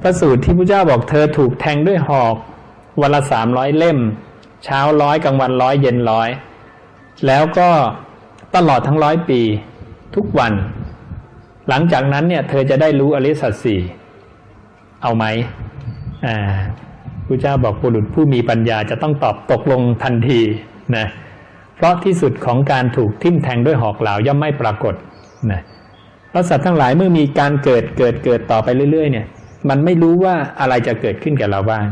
พระสูตรที่พระเจ้าบอกเธอถูกแทงด้วยหอก วันละสามร้อยเล่ม เช้าร้อยกลางวันร้อยเย็นร้อย แล้วก็ตลอดทั้งร้อยปี ทุกวัน หลังจากนั้นเนี่ยเธอจะได้รู้อริสัตสี่เอาไหมอ่าพระเจ้าบอกบุรุษผู้มีปัญญาจะต้องตอบตกลงทันทีนะเพราะที่สุดของการถูกทิ่มแทงด้วยหอกเหลาย่อมไม่ปรากฏนะเพราะสัตว์ทั้งหลายเมื่อมีการเกิดเกิดเกิดต่อไปเรื่อยๆเนี่ย มันไม่รู้ว่าอะไรจะเกิดขึ้นกับเราบ้าง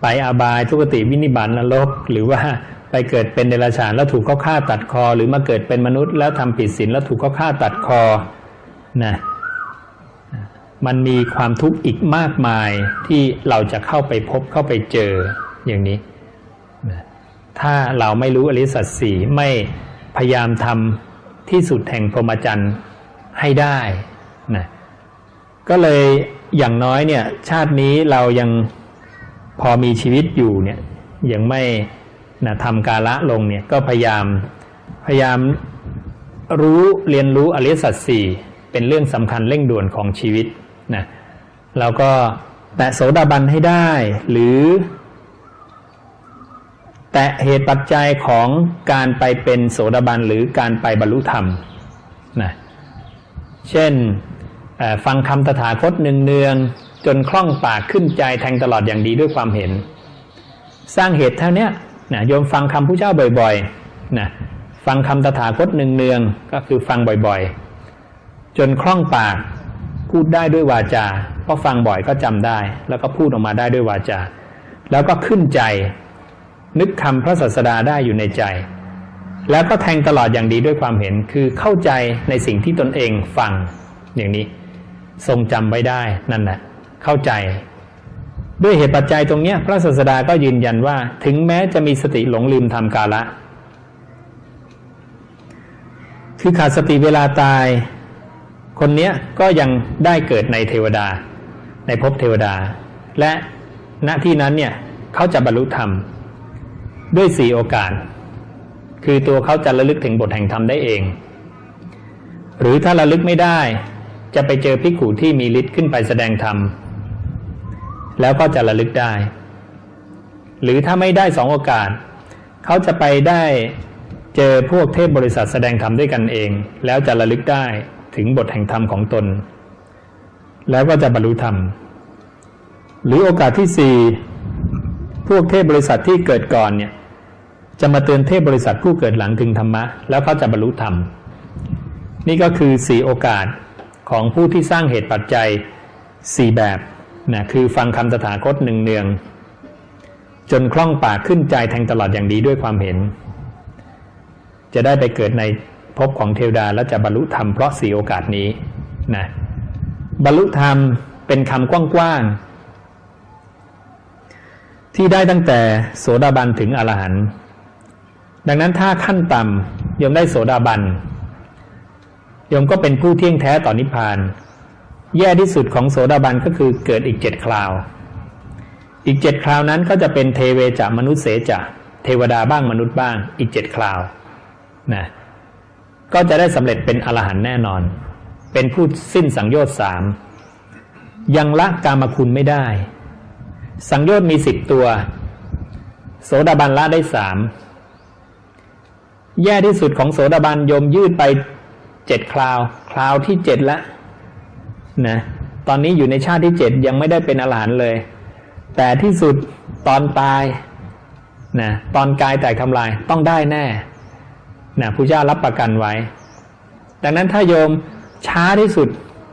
ไปอาบายทุกติวินิบาตนรก หรือว่าไปเกิดเป็นเดรัจฉานแล้วถูกเขาฆ่าตัดคอ หรือมาเกิดเป็นมนุษย์ แล้วทำผิดศีลแล้วถูกเขาฆ่าตัดคอนะมันมีความทุกข์อีกมากมายที่เราจะเข้าไปพบเข้าไปเจออย่างนี้ ถ้าเราไม่รู้อริสัตสีไม่พยายามทำที่สุดแห่งพรหมจรรย์ให้ได้นะ ก็เลยอย่างน้อยเนี่ย ชาตินี้เรายังพอมีชีวิตอยู่เนี่ยยังไม่นะทำกาละลงเนี่ยก็พยายามพยายามรู้เรียนรู้อริสัตสี่เป็นเรื่องสำคัญเร่งด่วนของชีวิตนะเราก็แตะโสดาบันให้ได้ หรือ แตะเหตุปัจจัยของการไปเป็นโสดาบันหรือการไปบรรลุธรรมนะเช่น ฟังคำตถาคตเนืองๆจนคล่องปากขึ้นใจแทงตลอดอย่างดีด้วยความเห็น สร้างเหตุเท่านี้นะโยมฟังคำผู้เจ้าบ่อยๆนะฟังคำตถาคตเนืองๆก็คือฟังบ่อยๆ จนคล่องปากพูดได้ด้วยวาจาเพราะฟังบ่อยก็จำได้ แล้วก็พูดออกมาได้ด้วยวาจา แล้วก็ขึ้นใจ นึกคำพระศาสดาได้อยู่ในใจ แล้วก็แทงตลอดอย่างดีด้วยความเห็นคือเข้าใจในสิ่งที่ตนเองฟังอย่างนี้ ทรงจำไว้ได้นั่นแหละเข้าใจ ด้วยเหตุปัจจัยตรงนี้พระศาสดาก็ยืนยันว่า ถึงแม้จะมีสติหลงลืมทำกาละ คือขาดสติเวลาตาย คนนี้ก็ยังได้เกิดในเทวดา ในภพเทวดา และณที่นั้นเนี่ยเขาจะบรรลุธรรม ด้วยสี่โอกาส คือตัวเขาจะระลึกถึงบทแห่งธรรมได้เอง หรือถ้าระลึกไม่ได้ จะไปเจอภิกขุที่มีฤทธิ์ขึ้นไปแสดงธรรม แล้วก็จะระลึกได้ หรือถ้าไม่ได้สองโอกาส เขาจะไปได้เจอพวกเทพบริษัทแสดงธรรมด้วยกันเอง แล้วจะระลึกได้ถึงบทแห่งธรรมของตน แล้วก็จะบรรลุธรรม หรือโอกาสที่สี่พวกเทพบริษัทที่เกิดก่อนเนี่ยจะมาเตือนเทพบริษัทผู้เกิดหลังถึงธรรมะ แล้วเขาจะบรรลุธรรม นี่ก็คือสี่โอกาส ของผู้ที่สร้างเหตุปัจจัยสี่แบบนะคือฟังคำตถาคตหนึ่งเนือง จนคล่องปากขึ้นใจแทงตลอดอย่างดีด้วยความเห็น จะได้ไปเกิดในภพของเทวดาแล้วจะบรรลุธรรมเพราะสี่โอกาสนี้นะบรรลุธรรมเป็นคำกว้างๆ ที่ได้ตั้งแต่โสดาบันถึงอรหันต์ดังนั้นถ้าขั้นต่ำยมได้โสดาบัน ยมก็เป็นผู้เที่ยงแท้ต่อนิพพาน แย่ที่สุดของโสดาบันก็คือเกิดอีกเจ็ดคราว อีกเจ็ดคราวนั้นก็จะเป็นเทเวจะมนุษย์เสจะเทวดาบ้างมนุษย์บ้าง อีกเจ็ดคราวนะก็จะได้สำเร็จเป็นอรหันต์แน่นอน เป็นผู้สิ้นสังโยชน์สามยังละกามคุณไม่ได้ สังโยชน์มีสิบตัว โสดาบันละได้สามแย่ที่สุดของโสดาบันยมยืดไป เจ็ดคราว คราวที่เจ็ดละนะตอนนี้อยู่ในชาติที่เจ็ดยังไม่ได้เป็นอรหันต์เลย แต่ที่สุดตอนตายนะตอนกายแตกทำลายต้องได้แน่นะพระเจ้ารับประกันไว้ ดังนั้นถ้าโยมช้าที่สุด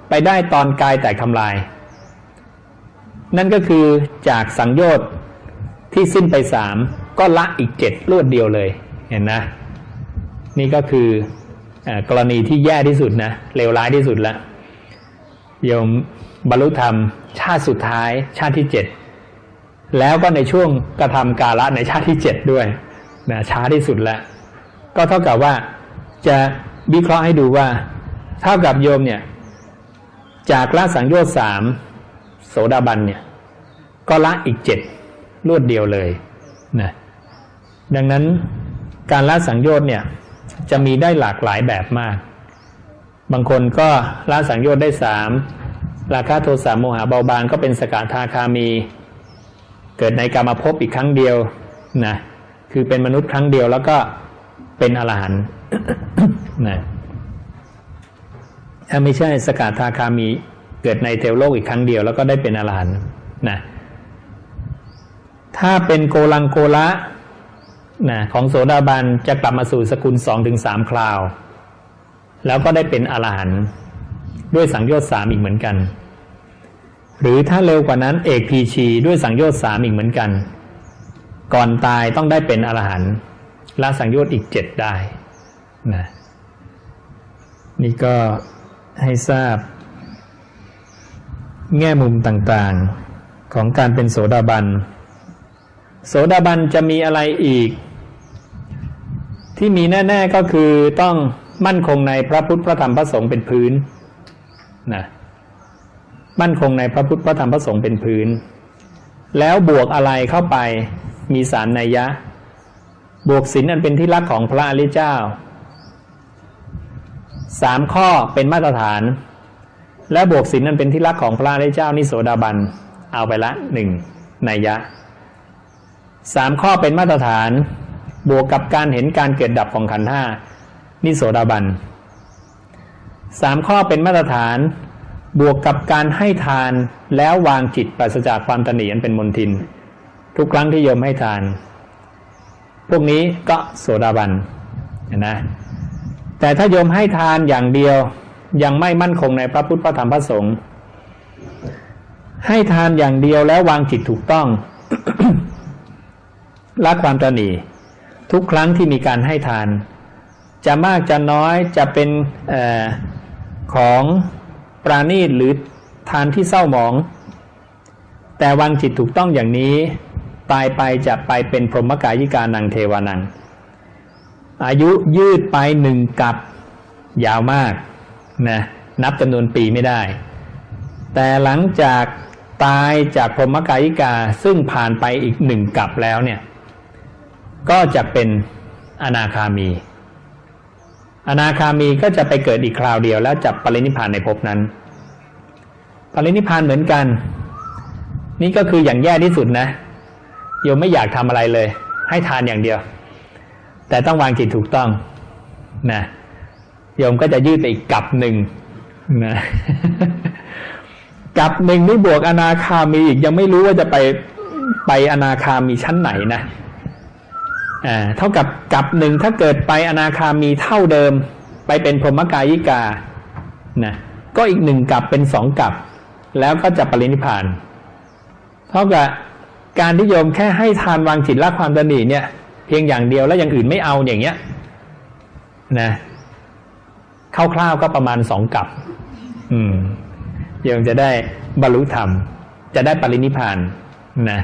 ไปได้ตอนกายแตกทำลาย นั่นก็คือจากสังโยชน์ที่สิ้นไปสามก็ละอีกเจ็ดรวดเดียวเลยเห็นนะ นี่ก็คือ กรณีที่แย่ที่สุดนะเลวร้ายที่สุดละโยมบรรลุธรรม ชาติสุดท้าย ชาติที่เจ็ดแล้วก็ในช่วงกระทำกาละในชาติที่เจ็ดด้วยนะช้าที่สุดล้วก็เท่ากับว่าจะวิเคราะห์ให้ดูว่า เท่ากับโยมเนี่ย จากละสังโยชน์สามโสดาบันเนี่ย ก็ละอีกเจ็ดรวดเดียวเลยนะดังนั้นการละสังโยชน์เนี่ย จะมีได้หลากหลายแบบมาก บางคนก็ละสังโยชน์ได้สามราคะโทสะโมหะเบาบางก็เป็นสกทาคามี เกิดในกรรมภพอีกครั้งเดียวนะคือเป็นมนุษย์ครั้งเดียวแล้วก็เป็นอรหันต์นะถ้าไม่ใช่สกทาคามี เกิดในเทวโลกอีกครั้งเดียว แล้วก็ได้เป็นอรหันต์นะถ้าเป็นโกลังโกละ นะของโสดาบันจะกลับมาสู่สกุลสองถึงสามคราว แล้วก็ได้เป็นอรหันต์ด้วยสังโยชน์สามอีกเหมือนกัน หรือถ้าเร็วกว่านั้นเอกพีชีด้วยสังโยชน์สามอีกเหมือนกัน ก่อนตายต้องได้เป็นอรหันต์ละสังโยชน์อีกเจ็ดได้นะนี่ก็ให้ทราบ แง่มุมต่างๆของการเป็นโสดาบัน โสดาบันจะมีอะไรอีก ที่มีแน่ๆก็คือต้องมั่นคงในพระพุทธพระธรรมพระสงฆ์เป็นพื้นนะมั่นคงในพระพุทธพระธรรมพระสงฆ์เป็นพื้น แล้วบวกอะไรเข้าไปมีสารนัยยะ บวกศีลอันเป็นที่รักของพระอริยเจ้าสามข้อเป็นมาตรฐาน และบวกศีลอันเป็นที่รักของพระอริยเจ้านิโสดาบัน เอาไปละหนึ่งนัยยะสามข้อเป็นมาตรฐาน บวกกับการเห็นการเกิดดับของขันธ์ห้านิโสดาบันสามข้อเป็นมาตรฐาน บวกกับการให้ทานแล้ววางจิตปราศจากความตนีอันเป็นมนทิน ทุกครั้งที่โยมให้ทาน พวกนี้ก็โสดาบันนะแต่ถ้าโยมให้ทานอย่างเดียวยังไม่มั่นคงในพระพุทธพระธรรมพระสงฆ์ให้ทานอย่างเดียวแล้ววางจิตถูกต้องละความตนี ทุกครั้งที่มีการให้ทาน จะมากจะน้อยจะเป็นอของปราณีตหรือทานที่เศร้าหมอง แต่วางจิตถูกต้องอย่างนี้ ตายไปจะไปเป็นพรหมกายิกานังเทวานัง อายุยืดไปหนึ่งกับยาวมากนะนับจำนวนปีไม่ได้ แต่หลังจากตายจากพรหมกายิกาซึ่งผ่านไปอีกหนึ่งกับแล้วเนี่ย ก็จะเป็นอนาคามี อนาคามีก็จะไปเกิดอีกคราวเดียวแล้วจับปรินิพานในภพนั้นปรินิพานเหมือนกัน นี่ก็คืออย่างแย่ที่สุดนะโยมไม่อยากทำอะไรเลย ให้ทานอย่างเดียว แต่ต้องวางจิตถูกต้องนะโยมก็จะยืดไปอีกกับหนึ่งนะกับหนึ่งนี่บวกอนาคามีอีกยังไม่รู้ว่าจะไปไปอนาคามีชั้นไหนนะ อ่าเท่ากับกับหนึ่งถ้าเกิดไปอนาคามีเท่าเดิม ไปเป็นพรหมกายิกานะก็อีกหนึ่งกับเป็นสองกับ แล้วก็จะปรินิพานเท่ากับการที่โยมแค่ให้ทานวางจิตละความตนีเนี่ย เพียงอย่างเดียวแล้วอย่างอื่นไม่เอาอย่างเงี้ยนะคร่าวๆก็ประมาณสองกับ อืมโยมจะได้บรรลุธรรม จะได้ปรินิพานนะ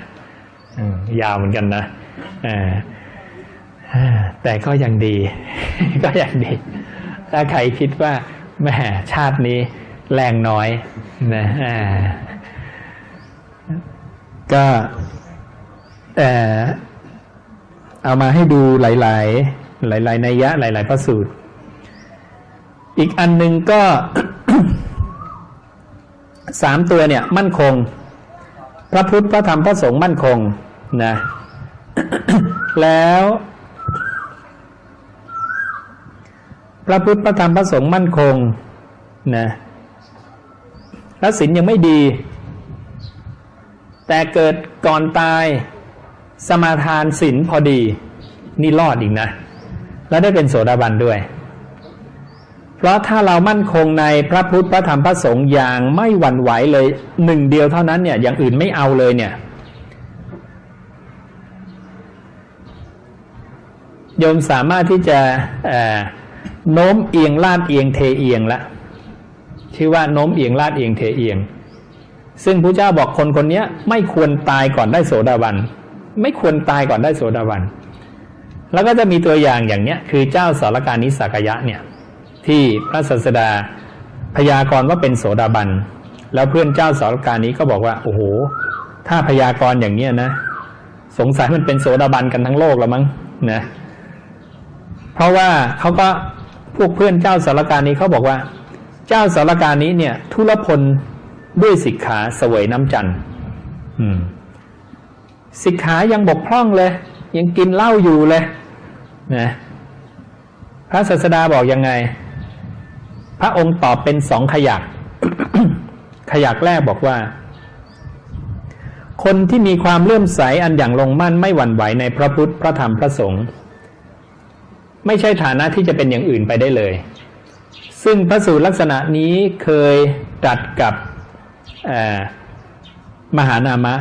ยาวเหมือนกันนะอ่า แต่ก็ยังดี ก็ยังดี ถ้าใครคิดว่าแม่ชาตินี้แรงน้อยนะก็เอามาให้ดูหลาย ๆ หลาย ๆ นัยยะหลาย ๆ พระสูตร อีกอันหนึ่งก็สามตัวเนี่ย มั่นคง พระพุทธพระธรรมพระสงฆ์มั่นคงนะ แล้ว พระพุทธพระธรรมพระสงฆ์มั่นคงนะแล้วศีลยังไม่ดี แต่เกิดก่อนตายสมาทานศีลพอดี นี่รอดอีกนะ แล้วได้เป็นโสดาบันด้วย เพราะถ้าเรามั่นคงในพระพุทธพระธรรมพระสงฆ์อย่างไม่หวั่นไหวเลยหนึ่งเดียวเท่านั้นเนี่ยอย่างอื่นไม่เอาเลยเนี่ยโยมสามารถที่จะ โน้มเอียงลาดเอียงเทเอียงละชื่อว่าโน้มเอียงลาดเอียงเทเอียง ซึ่งพระเจ้าบอกคนคนนี้ไม่ควรตายก่อนได้โสดาบัน ไม่ควรตายก่อนได้โสดาบัน แล้วก็จะมีตัวอย่างอย่างเนี้ย คือเจ้าสารการนิสักยะเนี่ย ที่พระศาสดาพยากรณ์ว่าเป็นโสดาบัน แล้วเพื่อนเจ้าสารการนี้ก็บอกว่า โอ้โห ถ้าพยากรณ์อย่างเนี้ยนะ สงสัยมันเป็นโสดาบันกันทั้งโลกแล้วมั้งนะ เพราะว่าเขาก็ พวกเพื่อนเจ้าสารการนี้เขาบอกว่า เจ้าสารการนี้เนี่ย ทุรพลด้วยสิกขาเสวยน้ำจันทร์สิกขายังบกพร่องเลย ยังกินเหล้าอยู่เลยนะพระศาสดาบอกยังไง พระองค์ตอบเป็นสองขยัก ขยักแรกบอกว่า คนที่มีความเลื่อมใสอันอย่างลงมั่นไม่หวั่นไหวในพระพุทธพระธรรมพระสงฆ์ ไม่ใช่ฐานะที่จะเป็นอย่างอื่นไปได้เลย ซึ่งพระสูตรลักษณะนี้เคยตรัสกับมหานามะ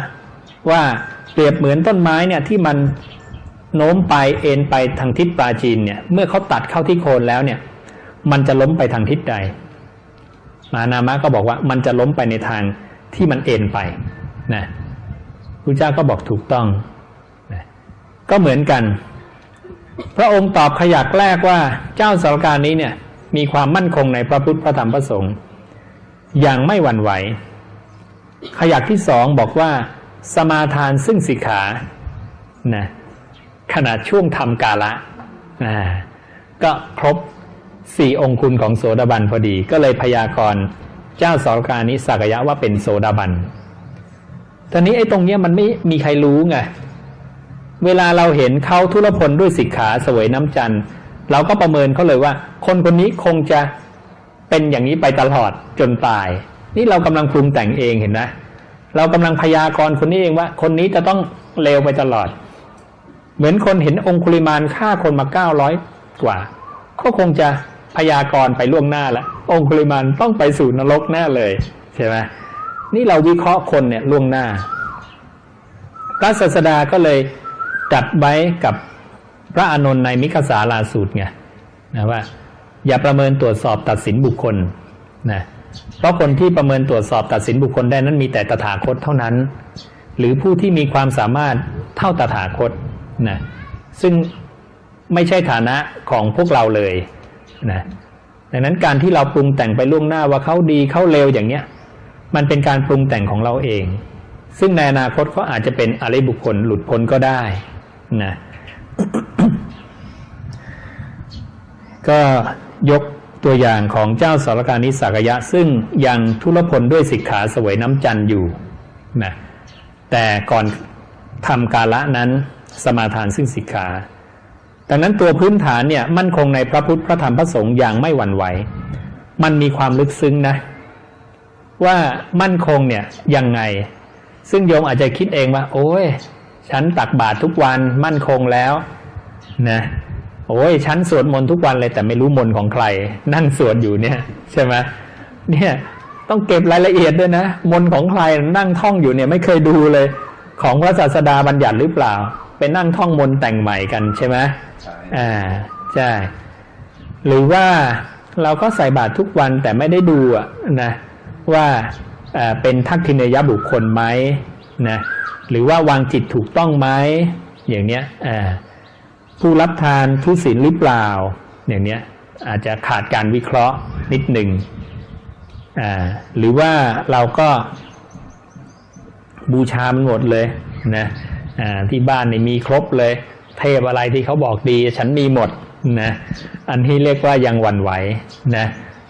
ว่าเปรียบเหมือนต้นไม้เนี่ยที่มันโน้มไปเอ็นไปทางทิศปราจีนเนี่ยเมื่อเขาตัดเข้าที่โคนแล้วเนี่ย มันจะล้มไปทางทิศใดมหานามะก็บอกว่ามันจะล้มไปในทางที่มันเอ็นไปนะพระเจ้าก็บอกถูกต้องนะก็เหมือนกัน พระองค์ตอบขยักแรกว่าเจ้าสารการนี้เนี่ย มีความมั่นคงในพระพุทธพระธรรมพระสงฆ์อย่างไม่หวั่นไหว ขยักที่สองบอกว่า สมาทานซึ่งสิกขานะขนาดช่วงทำกาละก็ครบสี่องคุณของโสดาบันพอดี ก็เลยพยากรณ์เจ้าสารการนี้สักยะว่าเป็นโสดาบันตอนนี้ไอ้ตรงเนี้ยมันไม่มีใครรู้ไง เวลาเราเห็นเขาทุรพลด้วยสิกขาสวยน้ำจันทร์ เราก็ประเมินเขาเลยว่า คนคนนี้คงจะเป็นอย่างนี้ไปตลอดจนตาย นี่เรากำลังปรุงแต่งเองเห็นไหมเรากำลังพยากรณ์คนนี้เองว่า คนนี้จะต้องเลวไปตลอด เหมือนคนเห็นองคุลิมานฆ่าคนมาเก้าร้อยกว่า ก็คงจะพยากรณ์ไปล่วงหน้าแล้วองคุลิมานต้องไปสู่นรกแน่เลยใช่ไหมนี่เราวิเคราะห์คนเนี่ยล่วงหน้าพระศาสดาก็เลย จัดไว้กับพระอานนท์ในมิคสาลาสูตรไงนะว่า อย่าประเมินตรวจสอบตัดสินบุคคลนะเพราะคนที่ประเมินตรวจสอบตัดสินบุคคลได้นั้นมีแต่ตถาคตเท่านั้น หรือผู้ที่มีความสามารถเท่าตถาคตนะซึ่งไม่ใช่ฐานะของพวกเราเลยนะดังนั้นการที่เราปรุงแต่งไปล่วงหน้าว่าเขาดีเขาเลวอย่างเนี้ยมันเป็นการปรุงแต่งของเราเอง ซึ่งในอนาคตเขาอาจจะเป็นอะไรบุคคลหลุดพ้นก็ได้ นะก็ยกตัวอย่างของเจ้าสารการนิสักยะ ซึ่งยังทุรพลด้วยสิกขาสวยน้ำจันอยู่นะแต่ก่อนทำกาละนั้นสมาทานซึ่งสิกขาดังนั้นตัวพื้นฐานเนี่ยมั่นคงในพระพุทธพระธรรมพระสงฆ์อย่างไม่หวั่นไหว มันมีความลึกซึ้งนะ ว่ามั่นคงเนี่ยยังไง ซึ่งโยมอาจจะคิดเองว่า โอ้ย ฉันตักบาตรทุกวันมั่นคงแล้วนะโอ้ยฉันสวดมนต์ทุกวันเลยแต่ไม่รู้มนต์ของใคร นั่งสวดอยู่เนี่ย ใช่ไหมเนี่ยต้องเก็บรายละเอียดด้วยนะ มนต์ของใครนั่งท่องอยู่เนี่ยไม่เคยดูเลย ของพระศาสดาบัญญัติหรือเปล่า ไปนั่งท่องมนต์แต่งใหม่กันใช่ไหมใช่อ่าใช่หรือว่าเราก็ใส่บาตรทุกวันแต่ไม่ได้ดูอะนะว่าเป็นทักษิณยบุคคลไหมนะ หรือว่าวางจิตถูกต้องไหมอย่างเนี้ยผู้รับทานทุศีลหรือเปล่า อย่างเนี้ยอาจจะขาดการวิเคราะห์นิดหนึ่งหรือว่าเราก็บูชามันหมดเลยนะที่บ้านนี่มีครบเลย เทพอะไรที่เขาบอกดี ฉันมีหมดนะอันที่เรียกว่ายังหวั่นไหวนะ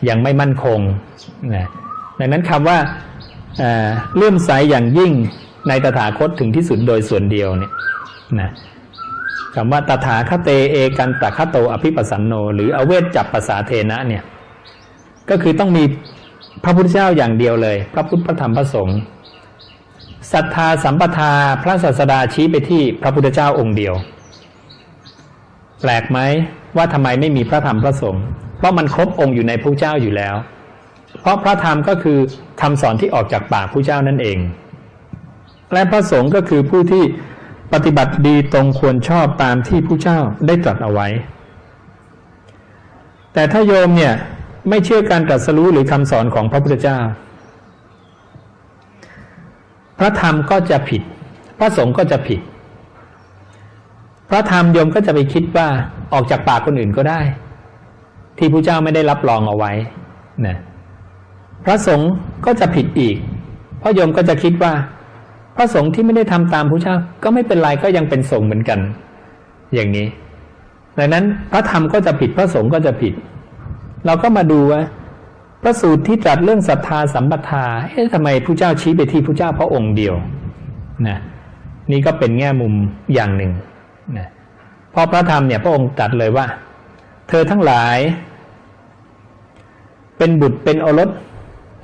ยังไม่มั่นคงนะดังนั้นคำว่าเลื่อมใสอย่างยิ่ง ในตถาคตถึงที่สุดโดยส่วนเดียวเนี่ยนะคำว่าตถาคเตเอกันตคโตอภิปสันโน หรืออเวทจับภาษาเทนะเนี่ยก็คือต้องมีพระพุทธเจ้าอย่างเดียวเลย พระพุทธพระธรรมพระสงฆ์ศรัทธาสัมปทาพระศาสดาชี้ไปที่พระพุทธเจ้าองค์เดียว แปลกไหมว่าทำไมไม่มีพระธรรมพระสงฆ์เพราะมันครบองค์อยู่ในพระเจ้าอยู่แล้ว เพราะพระธรรมก็คือคำสอนที่ออกจากปากผู้เจ้านั่นเอง และพระสงฆ์ก็คือผู้ที่ปฏิบัติดีตรงควรชอบตามที่ผู้เจ้าได้ตรัสเอาไว้ แต่ถ้าโยมเนี่ยไม่เชื่อการตรัสรู้หรือคำสอนของพระพุทธเจ้า พระธรรมก็จะผิด พระสงฆ์ก็จะผิด พระธรรมโยมก็จะไปคิดว่าออกจากปากคนอื่นก็ได้ ที่ผู้เจ้าไม่ได้รับรองเอาไว้นะพระสงฆ์ก็จะผิดอีก เพราะโยมก็จะคิดว่า พระสงฆ์ที่ไม่ได้ทำตามพระเจ้าก็ไม่เป็นไรก็ยังเป็นสงฆ์เหมือนกัน อย่างนี้ ดังนั้นพระธรรมก็จะผิดพระสงฆ์ก็จะผิด เราก็มาดูว่าพระสูตรที่ตรัสเรื่องศรัทธาสัมปทาเอ๊ะทำไมผู้เจ้าชี้ไปที่ผู้เจ้าพระองค์เดียวนะนี่ก็เป็นแง่มุมอย่างหนึ่งนะพอพระธรรมเนี่ยพระองค์ตรัสเลยว่า เธอทั้งหลาย เป็นบุตรเป็นโอรส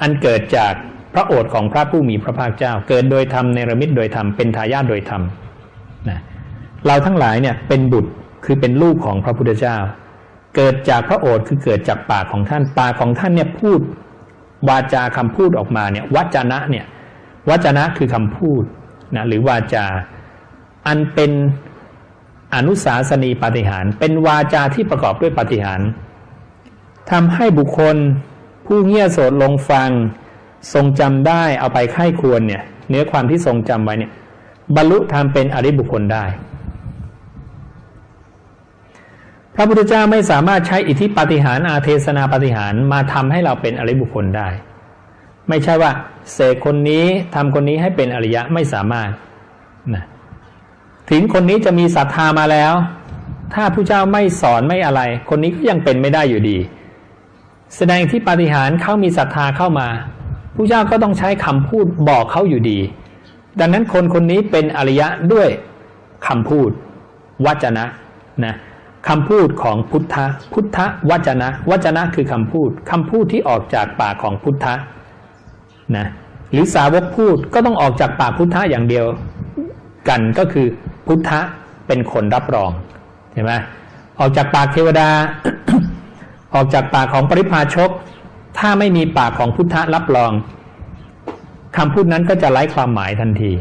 อันเกิดจาก พระโอษฐ์ของพระผู้มีพระภาคเจ้า เกิดโดยธรรมในระมิตโดยธรรมเป็นทายาทโดยธรรมนะเราทั้งหลายเนี่ยเป็นบุตรคือเป็นลูกของพระพุทธเจ้า เกิดจากพระโอษฐ์คือเกิดจากปากของท่านปากของท่านเนี่ยพูดวาจาคำพูดออกมาเนี่ยวัจนะเนี่ยวัจนะคือคำพูดนะหรือวาจา อันเป็นอนุสาสนีปฏิหารเป็นวาจาที่ประกอบด้วยปฏิหารทำให้บุคคลผู้เงี่ยโสดลงฟัง ทรงจำได้เอาไปไข้ควรเนี่ย เนื้อความที่ทรงจำไว้เนี่ย บรรลุธรรมเป็นอริบุคคลได้ พระพุทธเจ้าไม่สามารถใช้อิทธิปาฏิหารอาเทศนาปาฏิหารมาทำให้เราเป็นอริบุคคลได้ ไม่ใช่ว่าเสกคนนี้ทำคนนี้ให้เป็นอริยะไม่สามารถนะถึงคนนี้จะมีศรัทธามาแล้ว ถ้าผู้เจ้าไม่สอนไม่อะไร คนนี้ก็ยังเป็นไม่ได้อยู่ดี แสดงที่ปาฏิหารเขามีศรัทธาเข้ามา ผู้เจ้าก็ต้องใช้คำพูดบอกเขาอยู่ดี ดังนั้นคนคนนี้เป็นอริยะด้วยคำพูดวจนะนะคำพูดของพุทธพุทธวจนะวจนะคือคำพูดคำพูดที่ออกจากปากของพุทธนะหรือสาวกพูดก็ต้องออกจากปากพุทธะอย่างเดียวกันก็คือพุทธะเป็นคนรับรองเห็นไหมออกจากปากเทวดา ออกจากปากของปริพาชก ถ้าไม่มีปากของพุทธะรับรองคำพูดนั้นก็จะไร้ความหมายทันที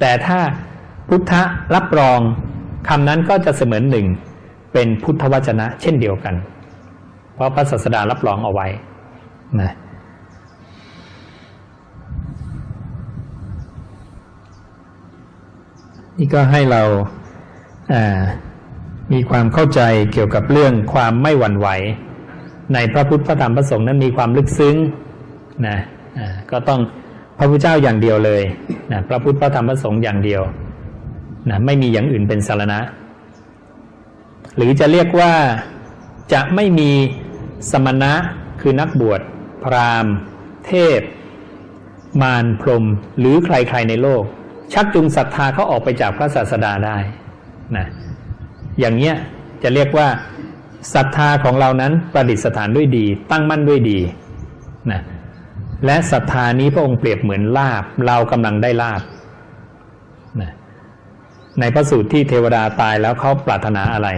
แต่ถ้าพุทธะรับรองคำนั้นก็จะเสมือนหนึ่ง เป็นพุทธวจนะ เช่นเดียวกัน เพราะพระศาสดารับรองเอาไว้นะนี่ก็ให้เราามีความเข้าใจเกี่ยวกับเรื่องความไม่หวั่นไหว ในพระพุทธพระธรรมพระสงฆ์นั้นมีความลึกซึ้งนะก็ต้องพระพุทธเจ้าอย่างเดียวเลยนะพระพุทธพระธรรมพระสงฆ์อย่างเดียวนะไม่มีอย่างอื่นเป็นสารณะ หรือจะเรียกว่าจะไม่มีสมณะคือนักบวช พราหมณ์ เทพ มารพรหมหรือใครๆในโลก ชักจูงศรัทธาเขาออกไปจากพระศาสดาได้นะอย่างเนี้ยจะเรียกว่า ศรัทธาของเรานั้นประดิษฐานด้วยดี ตั้งมั่นด้วยดีนะและศรัทธานี้พระองค์เปรียบเหมือนลาบ เรากำลังได้ลาบนะในพระสูตรที่เทวดาตายแล้วเขาปรารถนาอะไร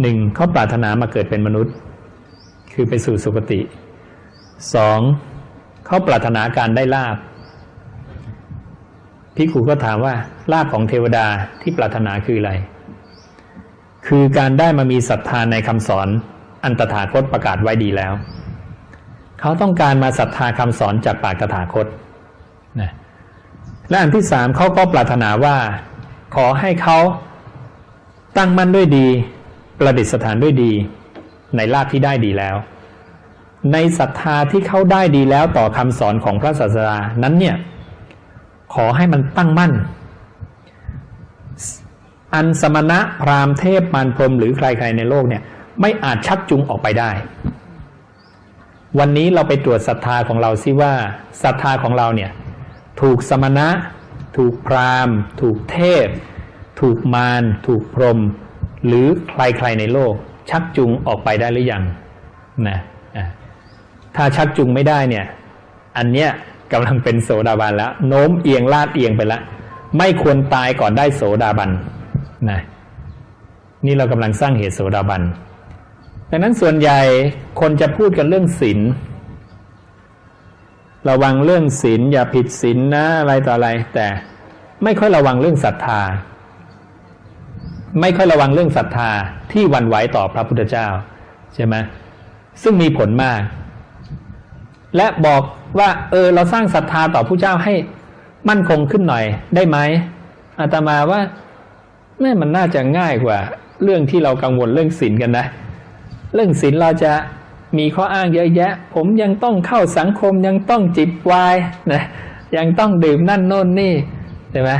หนึ่งเขาปรารถนามาเกิดเป็นมนุษย์ คือไปสู่สุคติสองเขาปรารถนาการได้ลาบพิคูก็ถามว่าลาบของเทวดาที่ปรารถนาคืออะไร คือการได้มามีศรัทธาในคำสอน อันตถาคตประกาศไว้ดีแล้ว เขาต้องการมาศรัทธาคำสอนจากปากตถาคตนะและอันที่สามเขาก็ปรารถนาว่า ขอให้เขาตั้งมั่นด้วยดี ประดิษฐานด้วยดี ในลาภที่ได้ดีแล้ว ในศรัทธาที่เขาได้ดีแล้วต่อคำสอนของพระศาสดานั้นเนี่ย ขอให้มันตั้งมั่น อันสมณะพราหมณ์เทพมารพรมหรือใครๆในโลกเนี่ย ไม่อาจชักจูงออกไปได้ วันนี้เราไปตรวจศรัทธาของเราซิว่าศรัทธาของเราเนี่ย ถูกสมณะ ถูกพราหมณ์ ถูกเทพ ถูกมารถูกพรหมหรือใครๆในโลก ชักจูงออกไปได้หรือยังนะถ้าชักจูงไม่ได้เนี่ย อันเนี้ยกำลังเป็นโสดาบันแล้ว โน้มเอียงลาดเอียงไปแล้วไม่ควรตายก่อนได้โสดาบัน นะนี่เรากำลังสร้างเหตุโสดาบันดังนั้นส่วนใหญ่คนจะพูดกันเรื่องศีลระวังเรื่องศีลอย่าผิดศีลนะอะไรต่ออะไร แต่ไม่ค่อยระวังเรื่องศรัทธา ไม่ค่อยระวังเรื่องศรัทธาที่วันไหวต่อพระพุทธเจ้าใช่ไหมซึ่งมีผลมาก และบอกว่า เออ เราสร้างศรัทธาต่อผู้เจ้าให้มั่นคงขึ้นหน่อยได้ไหมอาตมาว่า แม่มันน่าจะง่ายกว่า เรื่องที่เรากังวลเรื่องศีลกันนะ เรื่องศีลเราจะมีข้ออ้างเยอะแยะ ผมยังต้องเข้าสังคมยังต้องจิบวายนะยังต้องดื่มนั่นโน่นนี่ใช่ไหม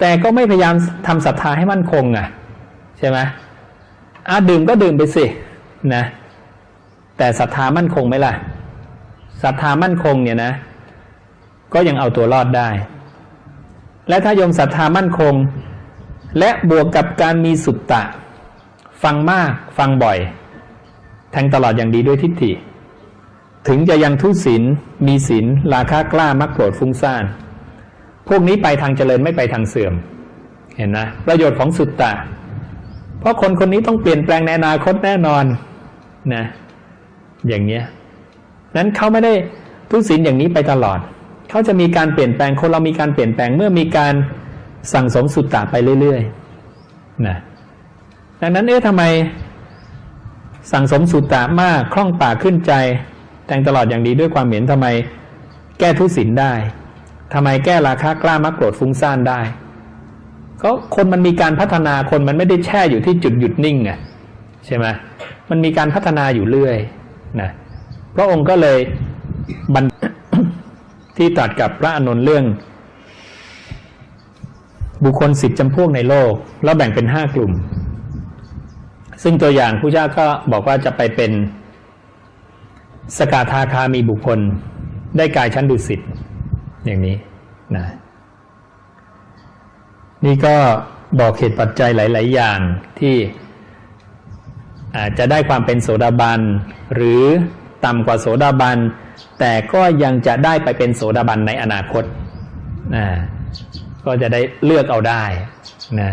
แต่ก็ไม่พยายามทำศรัทธาให้มั่นคงอะใช่ไหมอะดื่มก็ดื่มไปสินะ แต่ศรัทธามั่นคงไหมล่ะศรัทธามั่นคงเนี่ยนะ ก็ยังเอาตัวรอดได้ และถ้าโยมศรัทธามั่นคง และบวกกับการมีสุตตะ ฟังมากฟังบ่อย แทงตลอดอย่างดีด้วยทิฏฐิ ถึงจะยังทุศีลมีศีลราคากล้ามักโกรธฟุ้งซ่าน พวกนี้ไปทางเจริญไม่ไปทางเสื่อม เห็นนะประโยชน์ของสุตตะ เพราะคนคนนี้ต้องเปลี่ยนแปลงในอนาคตแน่นอนนะอย่างเนี้ยนั้นเขาไม่ได้ทุศีลอย่างนี้ไปตลอด เขาจะมีการเปลี่ยนแปลงคนเรามีการเปลี่ยนแปลงเมื่อมีการ สั่งสมสุตตะไปเรื่อยๆนะดังนั้นเอ๊ะทำไมสั่งสมสุตตะมากคล่องปากขึ้นใจ แต่งตลอดอย่างดีด้วยความเห็นทำไมแก้ทุศีลได้ทำไมแก้ราคากล้ามักโกรธฟุ้งซ่านได้ก็คนมันมีการพัฒนาคนมันไม่ได้แช่อยู่ที่จุดหยุดนิ่งไงใช่ไหมมันมีการพัฒนาอยู่เรื่อยนะพระองค์ก็เลยบันที่ตรัสกับพระอานนท์เรื่อง บุคคลสิบจำพวกในโลก แล้วแบ่งเป็นห้ากลุ่ม ซึ่งตัวอย่างผู้เจ้าก็บอกว่าจะไปเป็น สกาทาคามีบุคคล ได้กายชั้นดุสิตอย่างนี้นะนี่ก็บอกเหตุปัจจัยหลาย ๆ อย่างที่อาจจะได้ความเป็นโสดาบันหรือต่ำกว่าโสดาบันแต่ก็ยังจะได้ไปเป็นโสดาบันในอนาคตนะ ก็จะได้เลือกเอาได้นะ